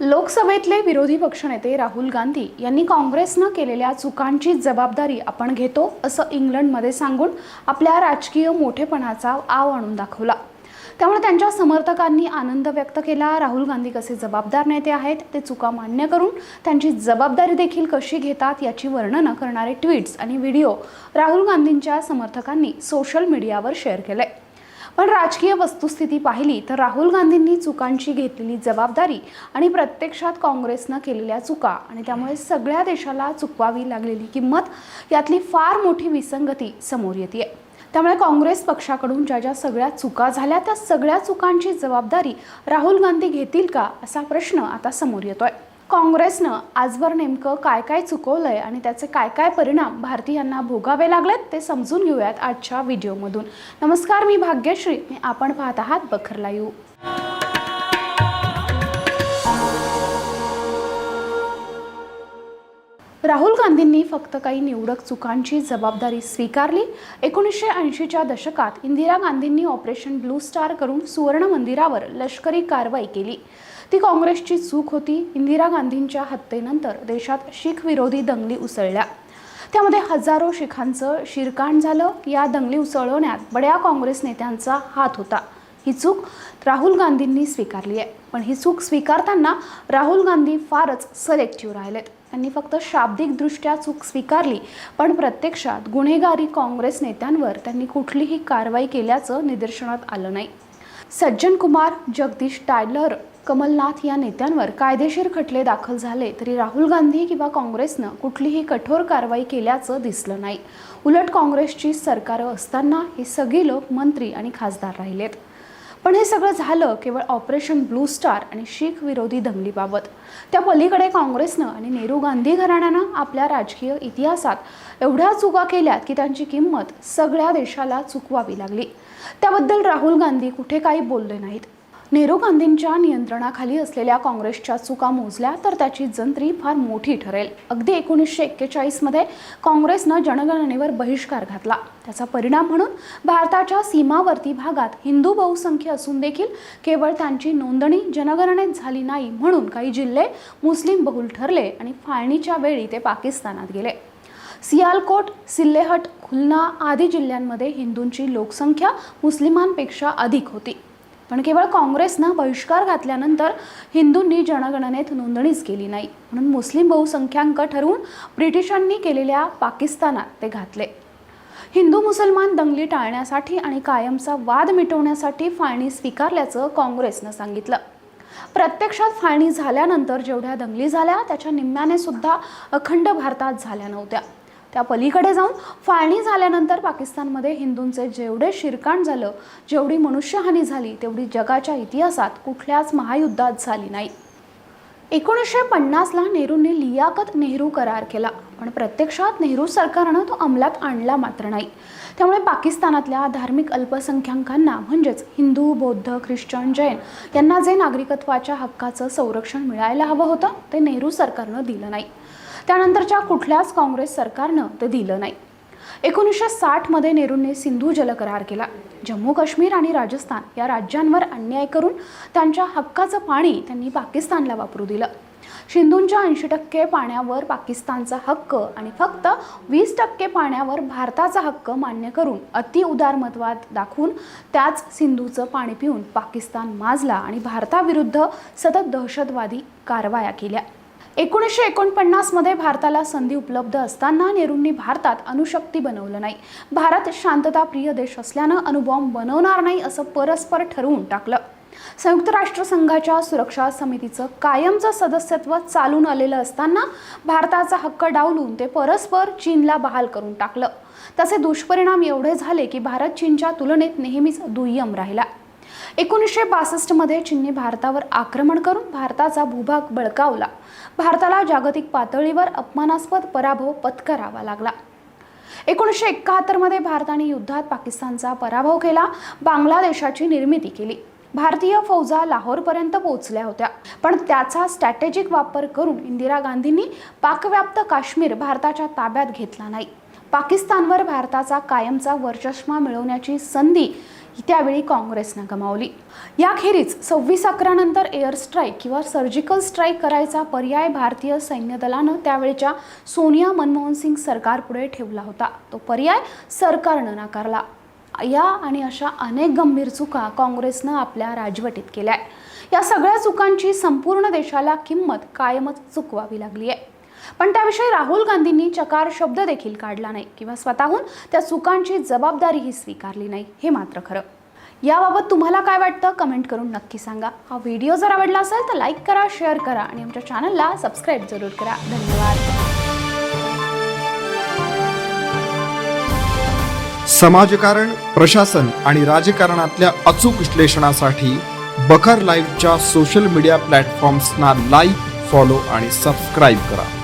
लोकसभेतले विरोधी पक्षनेते राहुल गांधी यांनी काँग्रेसनं केलेल्या चुकांची जबाबदारी आपण घेतो असं इंग्लंडमध्ये सांगून आपल्या राजकीय मोठेपणाचा आव आणून दाखवला. त्यामुळे त्यांच्या समर्थकांनी आनंद व्यक्त केला. राहुल गांधी कसे जबाबदार नेते आहेत ते चुका मान्य करून त्यांची जबाबदारी देखील कशी घेतात याची वर्णनं करणारे ट्विट्स आणि व्हिडिओ राहुल गांधींच्या समर्थकांनी सोशल मीडियावर शेअर केले पण राजकीय वस्तुस्थिती पाहिली तर राहुल गांधींनी चुकांची घेतलेली जबाबदारी आणि प्रत्यक्षात काँग्रेसनं केलेल्या चुका आणि त्यामुळे सगळ्या देशाला चुकवावी लागलेली किंमत यातली फार मोठी विसंगती समोर येते त्यामुळे काँग्रेस पक्षाकडून ज्या ज्या सगळ्या चुका झाल्या त्या सगळ्या चुकांची जबाबदारी राहुल गांधी घेतील का असा प्रश्न आता समोर येतोय. काँग्रेसनं आजवर नेमकं काय काय चुकवलं आहे आणि त्याचे काय काय परिणाम भारतीयांना भोगावे लागलेत ते समजून घेऊयात आजच्या व्हिडिओमधून. नमस्कार मी भाग्यश्री. मी आपण पाहत आहात बखरला येऊ राहुल गांधींनी फक्त काही निवडक चुकांची जबाबदारी स्वीकारली. एकोणीसशे ऐंशीच्या दशकात इंदिरा गांधींनी ऑपरेशन ब्लू स्टार करून सुवर्ण मंदिरावर लष्करी कारवाई केली. ती काँग्रेसची चूक होती. इंदिरा गांधींच्या हत्येनंतर देशात शीख विरोधी दंगली उसळल्या. त्यामध्ये हजारो शिखांचं शिरकाण झालं. या दंगली उसळवण्यात बड्या काँग्रेस नेत्यांचा हात होता. ही चूक राहुल गांधींनी स्वीकारली आहे. पण ही चूक स्वीकारताना राहुल गांधी फारच सलेक्टिव्ह राहिलेत त्यांनी फक्त शाब्दिकदृष्ट्या चूक स्वीकारली पण प्रत्यक्षात गुन्हेगारी काँग्रेस नेत्यांवर त्यांनी कुठलीही कारवाई केल्याचं निदर्शनात आलं नाही. सज्जन कुमार जगदीश टायलर कमलनाथ या नेत्यांवर कायदेशीर खटले दाखल झाले तरी राहुल गांधी किंवा काँग्रेसनं कुठलीही कठोर कारवाई केल्याचं दिसलं नाही. उलट काँग्रेसची सरकारं असताना हे सगळी लोक मंत्री आणि खासदार राहिलेत. पण हे सगळं झालं केवळ ऑपरेशन ब्लू स्टार आणि शीख विरोधी दंगलीबाबत. त्या पलीकडे काँग्रेसनं आणि नेहरू गांधी घराण्यानं आपल्या राजकीय इतिहासात एवढ्या चुका केल्यात की त्यांची किंमत सगळ्या देशाला चुकवावी लागली. त्याबद्दल राहुल गांधी कुठे काही बोलले नाहीत. नेहरू गांधींच्या नियंत्रणाखाली असलेल्या काँग्रेसच्या चुका मोजल्या तर त्याची जंत्री फार मोठी ठरेल. अगदी एकोणीसशे एक्केचाळीसमध्ये काँग्रेसनं जनगणनेवर बहिष्कार घातला. त्याचा परिणाम म्हणून भारताच्या सीमावर्ती भागात हिंदू बहुसंख्य असून देखील केवळ त्यांची नोंदणी जनगणनेत झाली नाही म्हणून काही जिल्हे मुस्लिम बहुल ठरले आणि फाळणीच्या वेळी ते पाकिस्तानात गेले. सियालकोट सिल्लेहट खुलना आदी जिल्ह्यांमध्ये हिंदूंची लोकसंख्या मुस्लिमांपेक्षा अधिक होती. पण केवळ काँग्रेसनं बहिष्कार घातल्यानंतर हिंदूंनी जनगणनेत नोंदणीच केली नाही. म्हणून मुस्लिम बहुसंख्याक ठरवून ब्रिटिशांनी केलेल्या पाकिस्तानात ते घातले. हिंदू मुसलमान दंगली टाळण्यासाठी आणि कायमचा वाद मिटवण्यासाठी फाळणी स्वीकारल्याचं काँग्रेसनं सांगितलं. प्रत्यक्षात फाळणी झाल्यानंतर जेवढ्या दंगली झाल्या त्याच्या निम्म्याने सुद्धा अखंड भारतात झाल्या नव्हत्या. त्या पलीकडे जाऊन फाळणी झाल्यानंतर पाकिस्तानमध्ये हिंदूंचे जेवढे शिरकाण झालं जेवढी मनुष्यहानी झाली तेवढी जगाच्या इतिहासात कुठल्याच महायुद्धात झाली नाही. एकोणीसशे पन्नासला नेहरूंनी लियाकत नेहरू करार केला पण प्रत्यक्षात नेहरू सरकारनं तो अंमलात आणला मात्र नाही. त्यामुळे पाकिस्तानातल्या धार्मिक अल्पसंख्याकांना म्हणजेच हिंदू बौद्ध ख्रिश्चन जैन यांना जे नागरिकत्वाच्या हक्काचं संरक्षण मिळायला हवं होतं ते नेहरू सरकारनं दिलं नाही. त्यानंतरच्या कुठल्याच काँग्रेस सरकारनं ते दिलं नाही. एकोणीसशे साठमध्ये नेहरूंनी सिंधू जल करार केला. जम्मू काश्मीर आणि राजस्थान या राज्यांवर अन्याय करून त्यांच्या हक्काचं पाणी त्यांनी पाकिस्तानला वापरू दिलं. सिंधूंच्या ऐंशी टक्के पाण्यावर पाकिस्तानचा हक्क आणि फक्त वीस टक्के पाण्यावर भारताचा हक्क मान्य करून अति उदारमतवाद दाखवून त्याच सिंधूचं पाणी पिऊन पाकिस्तान माजला आणि भारताविरुद्ध सतत दहशतवादी कारवाया केल्या. एकोणीसशे एकोणपन्नासमध्ये भारताला संधी उपलब्ध असताना नेहरूंनी भारतात अणुशक्ती बनवलं नाही. भारत शांतताप्रिय देश असल्यानं अणुबॉम्ब बनवणार नाही असं परस्पर ठरवून टाकलं. संयुक्त राष्ट्रसंघाच्या सुरक्षा समितीचं कायमचं सदस्यत्व चालून आलेलं असताना भारताचा हक्क डावलून ते परस्पर चीनला बहाल करून टाकलं. तसे दुष्परिणाम एवढे झाले की भारत चीनच्या तुलनेत नेहमीच दुय्यम राहिला. एकोणीसशे बासष्टमध्ये चीनने भारतावर आक्रमण करून भारताचा भूभाग बळकावला. भारताला जागतिक पातळीवर अपमानास्पद पराभव पत्करावा लागला. एकोणीसशे एकाहत्तरमध्ये भारताने युद्धात पाकिस्तानचा पराभव केला. बांगलादेशाची निर्मिती केली. भारतीय फौजा लाहोरपर्यंत पोहोचल्या होत्या. पण त्याचा स्ट्रॅटेजिक वापर करून इंदिरा गांधींनी पाकव्याप्त काश्मीर भारताच्या ताब्यात घेतला नाही. पाकिस्तानवर भारताचा कायमचा वर्चष्मा मिळवण्याची संधी त्यावेळी काँग्रेसनं गमावली. याखेरीज सव्वीस अकरानंतर एअर स्ट्राईक किंवा सर्जिकल स्ट्राईक करायचा पर्याय भारतीय सैन्य दलानं त्यावेळच्या सोनिया मनमोहन सिंग सरकारपुढे ठेवला होता. तो पर्याय सरकारनं नाकारला. या आणि अशा अनेक गंभीर चुका काँग्रेसनं आपल्या राजवटीत केल्या या सगळ्या चुकांची संपूर्ण देशाला किंमत कायमच चुकवावी लागली आहे पण त्याविषयी राहुल गांधींनी चकार शब्द देखील काढला नाही किंवा स्वतःहून त्या चुकांची जबाबदारीही स्वीकारली नाही हे मात्र खरं. याबाबत तुम्हाला काय वाटतं? कमेंट करून नक्की सांगा. हा व्हिडिओ जर आवडला असेल तर लाईक करा शेअर करा आणि आमच्या चॅनलला सबस्क्राईब जरूर करा. धन्यवाद. समाजकारण प्रशासन आणि राजकारणातल्या अचूक विश्लेषणासाठी बखर लाईव्हच्या सोशल मीडिया प्लॅटफॉर्म्सना लाईक फॉलो आणि सबस्क्राईब करा.